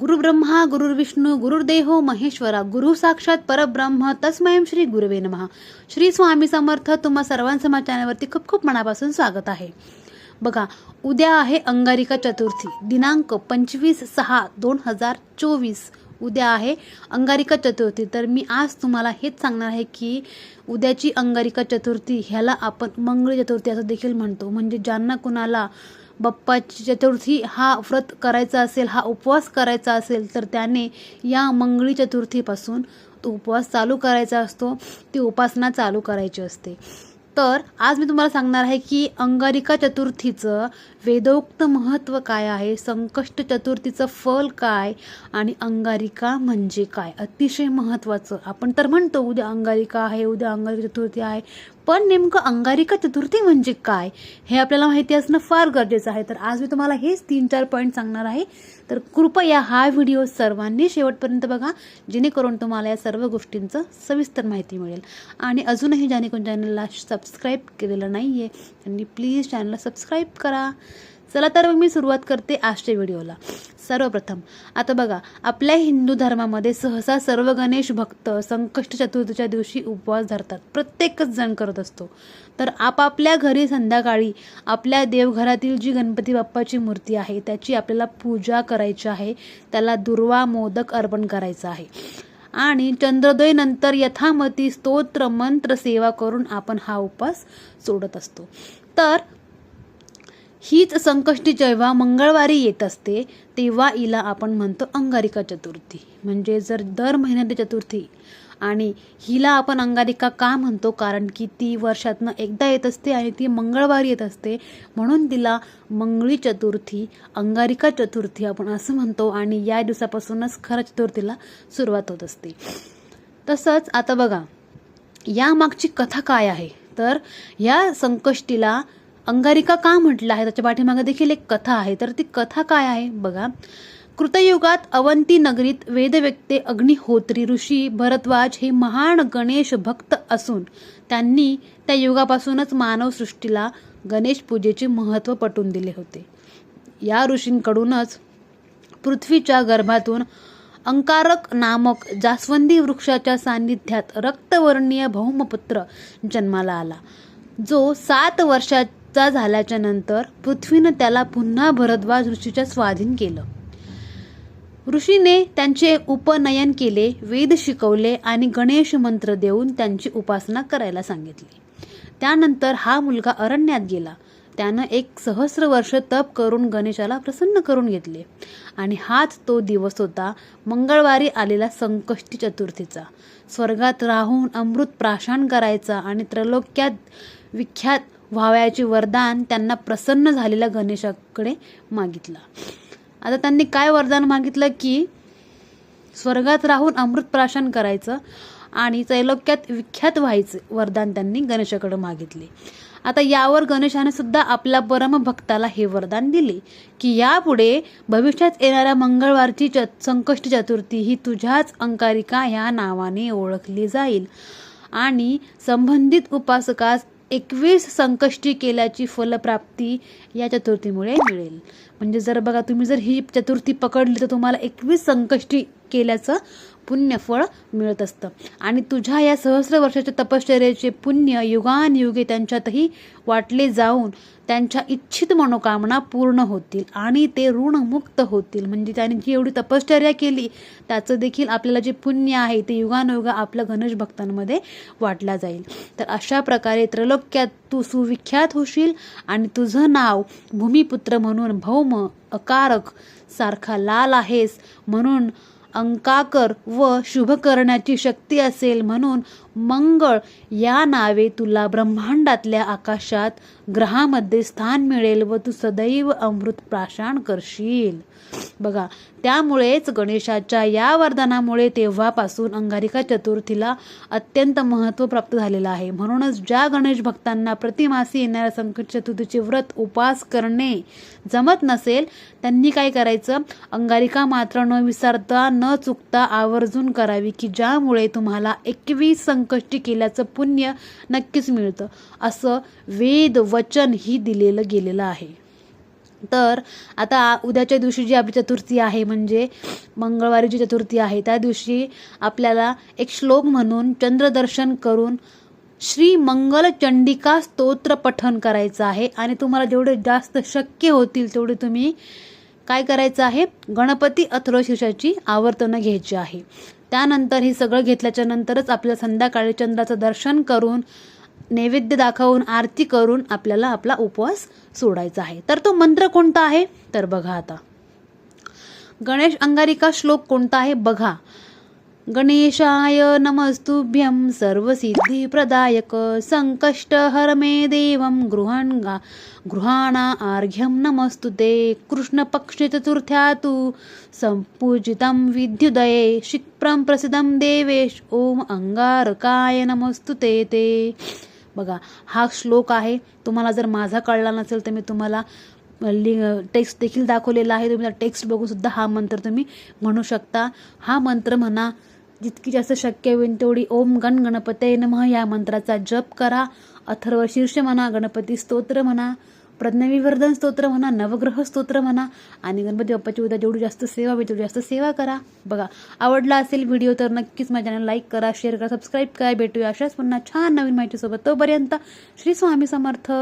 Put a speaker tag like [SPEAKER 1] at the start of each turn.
[SPEAKER 1] गुरुब्रह्मा गुरुर्विष्णू गुरुर्देहो महेश्वरा गुरु साक्षात परब्रह्म तस्मयं श्री गुरुवे नमः. श्री स्वामी समर्थ तुम्हा सर्वांचं माझ्या चॅनलवरती खूप खूप मनापासून स्वागत आहे. बघा उद्या आहे अंगारिका चतुर्थी दिनांक पंचवीस सहा दोन हजार चोवीस. उद्या आहे अंगारिका चतुर्थी. तर मी आज तुम्हाला हेच सांगणार आहे की उद्याची अंगारिका चतुर्थी ह्याला आपण मंगळ चतुर्थी असं देखील म्हणतो. म्हणजे ज्यांना कुणाला बाप्पाची चतुर्थी हा व्रत करायचा असेल हा उपवास करायचा असेल तर त्याने या मंगळी चतुर्थीपासून तो उपवास चालू करायचा असतो. ती उपासना चालू करायची असते. तर आज मी तुम्हाला सांगणार आहे की अंगारिका चतुर्थीचं वेदोक्त महत्त्व काय आहे संकष्ट चतुर्थीचं फल काय आणि अंगारिका म्हणजे काय? अतिशय महत्त्वाचं आपण तर म्हणतो उद्या अंगारिका आहे उद्या अंगारिका चतुर्थी आहे पण नेमकं अंगारिका चतुर्थी म्हणजे काय हे आपल्याला माहिती असणं फार गरजेचं आहे. तर आज मी तुम्हाला हेच तीन चार पॉईंट सांगणार आहे. तर कृपया हा व्हिडिओ सर्वांनी शेवटपर्यंत बघा जेणेकरून तुम्हाला या सर्व गोष्टींचं सविस्तर माहिती मिळेल. आणि अजूनही ज्याने कोण चॅनलला सबस्क्राईब केलेलं नाही आहे त्यांनी प्लीज चॅनलला सबस्क्राईब करा. चला तर मग मी सुरुवात करते आजच्या व्हिडिओला. सर्वप्रथम आता बघा आपल्या हिंदू धर्मामध्ये सहसा सर्व गणेश भक्त संकष्ट चतुर्थीच्या दिवशी उपवास धरतात. प्रत्येकच जण करत असतो. तर आपापल्या घरी संध्याकाळी आपल्या देवघरातील जी गणपती बाप्पाची मूर्ती आहे त्याची आपल्याला पूजा करायची आहे. त्याला दुर्वा मोदक अर्पण करायचं आहे. आणि चंद्रोदयनंतर यथामती स्तोत्र मंत्र सेवा करून आपण हा उपवास सोडत असतो. तर हीच संकष्टी जेव्हा मंगळवारी येत असते तेव्हा हिला आपण म्हणतो अंगारिका चतुर्थी. म्हणजे जर दर महिन्यात चतुर्थी. आणि हिला आपण अंगारिका का म्हणतो? कारण की ती वर्षातनं एकदा येत असते आणि ती मंगळवारी येत असते. म्हणून तिला मंगळी चतुर्थी अंगारिका चतुर्थी आपण असं म्हणतो. आणि या दिवसापासूनच खरं चतुर्थीला सुरुवात होत असते. तसंच आता बघा या मागची कथा काय आहे? तर या संकष्टीला अंगारिका का म्हटलं आहे? त्याच्या पाठीमागे देखील एक कथा आहे. तर ती कथा काय आहे? बघा. कृतयुगात अवंती नगरीत वेदव्यक्ते अग्निहोत्री ऋषी भरद्वाज हे महान गणेश भक्त असून त्यांनी त्या युगापासूनच मानवसृष्टीला गणेश पूजेचे महत्त्व पटवून दिले होते. या ऋषींकडूनच पृथ्वीच्या गर्भातून अंकारक नामक जास्वंदी वृक्षाच्या सान्निध्यात रक्तवर्णीय भौमपुत्र जन्माला आला. जो सात वर्षाचा झाल्याच्यानंतर पृथ्वीनं त्याला पुन्हा भरद्वाज ऋषीच्या स्वाधीन केलं. ऋषीने त्यांचे उपनयन केले वेद शिकवले आणि गणेश मंत्र देऊन त्यांची उपासना करायला सांगितली. त्यानंतर हा मुलगा अरण्यात गेला. त्यानं एक सहस्र वर्ष तप करून गणेशाला प्रसन्न करून घेतले आणि हाच तो दिवस होता मंगळवारी आलेला संकष्टी चतुर्थीचा. स्वर्गात राहून अमृत प्राशन करायचा आणि त्रैलोक्यात विख्यात व्हावयाचे वरदान त्यांना प्रसन्न झालेल्या गणेशाकडे मागितलं. आता त्यांनी काय वरदान मागितलं की स्वर्गात राहून अमृत प्राशन करायचं आणि चैलोक्यात विख्यात व्हायचं वरदान त्यांनी गणेशाकडे मागितले. आता यावर गणेशाने सुद्धा आपल्या परमभक्ताला हे वरदान दिले की यापुढे भविष्यात येणाऱ्या मंगळवारची च संकष्ट चतुर्थी ही तुझ्याच अंकारिका ह्या नावाने ओळखली जाईल. आणि संबंधित उपासकास एकवीस संकष्टी केल्याची फलप्राप्ती या चतुर्थीमुळे मिळेल. म्हणजे जर बघा तुम्ही जर ही चतुर्थी पकडली तर तुम्हाला एकवीस संकष्टी केल्याचं पुण्यफळ मिळत असतं. आणि तुझ्या या सहस्र वर्षाच्या तपश्चर्याचे पुण्य युगानयुगे त्यांच्यातही वाटले जाऊन त्यांच्या इच्छित मनोकामना पूर्ण होतील आणि ते ऋणमुक्त होतील. म्हणजे त्यांनी जी एवढी तपश्चर्या केली त्याचं देखील आपल्याला जे पुण्य आहे ते युगानयुग आपल्या गणेश भक्तांमध्ये वाटला जाईल. तर अशा प्रकारे त्रैलोक्यात तू सुविख्यात होशील आणि तुझं नाव भूमिपुत्र म्हणून भौम अकारक सारखा लाल आहेस म्हणून अंकाकर व शुभ करण्याची शक्ती असेल म्हणून मंगळ या नावे तुला ब्रह्मांडातल्या आकाशात ग्रहामध्ये स्थान मिळेल व तू सदैव अमृत प्राशान करशील. बघा त्यामुळेच गणेशाच्या या वरदानामुळे तेव्हापासून अंगारिका चतुर्थीला अत्यंत महत्त्व प्राप्त झालेलं आहे. म्हणूनच ज्या गणेश भक्तांना प्रतिमासी येणाऱ्या संकट चतुर्थीचे व्रत उपास करणे जमत नसेल त्यांनी काय करायचं? अंगारिका मात्र न विसरता न चुकता आवर्जून करावी की ज्यामुळे तुम्हाला एकवीस संकष्टी केल्याचं पुण्य नक्कीच मिळतं. असं वेद वचन ही दिलेलं गेलेलं आहे. तर आता उद्याच्या दिवशी जी आपली चतुर्थी आहे म्हणजे मंगळवारी जी चतुर्थी आहे त्या दिवशी आपल्याला एक श्लोक म्हणून चंद्रदर्शन करून श्री मंगल चंडिका स्तोत्र पठन करायचं आहे. आणि तुम्हाला जेवढे जास्त शक्य होतील तेवढे तुम्ही काय करायचं आहे? गणपती अथर्वशीर्षाची आवर्तनं घ्यायची आहे. त्यानंतर हे सगळं घेतल्याच्या नंतरच आपल्याला संध्याकाळी चंद्राचं दर्शन करून नैवेद्य दाखवून आरती करून आपल्याला आपला उपवास सोडायचा आहे. तर तो मंत्र कोणता आहे? तर बघा आता. गणेश अंगारिका श्लोक कोणता आहे? बघा. गणेशाय नमस्तुभ्यं सर्वसिद्धिप्रदायक सङ्कष्टहर मे देवं गृहण गृहाणा आर्घ्यं नमस्तु ते कृष्णपक्षचतुर्थ्या तु संपूजितं विद्युदये क्षिप्रं प्रसिद्धं देवेश ओम अंगारकाय नमस्तु ते. ते बघा हा श्लोक आहे तुम्हाला जर माझा कळला नसेल तर मी तुम्हाला लि टेक्स्ट देखील दाखवलेला आहे तुम्ही टेक्स्ट बघून सुद्धा हा मंत्र तुम्ही म्हणू शकता. हा मंत्र म्हणा जितकी जास्त शक्य होईल तेवढी ओम गण गणपते नमः या मंत्राचा जप करा. अथर्व शीर्ष म्हणा गणपती स्तोत्र म्हणा प्रज्ञविवर्धन स्तोत्र म्हणा नवग्रह स्तोत्र म्हणा आणि गणपती बाप्पाची उद्या जेवढी जास्त सेवा होईल तेवढी जास्त सेवा करा. बघा आवडला असेल व्हिडिओ तर नक्कीच माझ्या चॅनल लाईक करा शेअर करा सबस्क्राईब करा. भेटूया अशाच पुन्हा छान नवीन माहितीसोबत. तोपर्यंत श्री स्वामी समर्थ.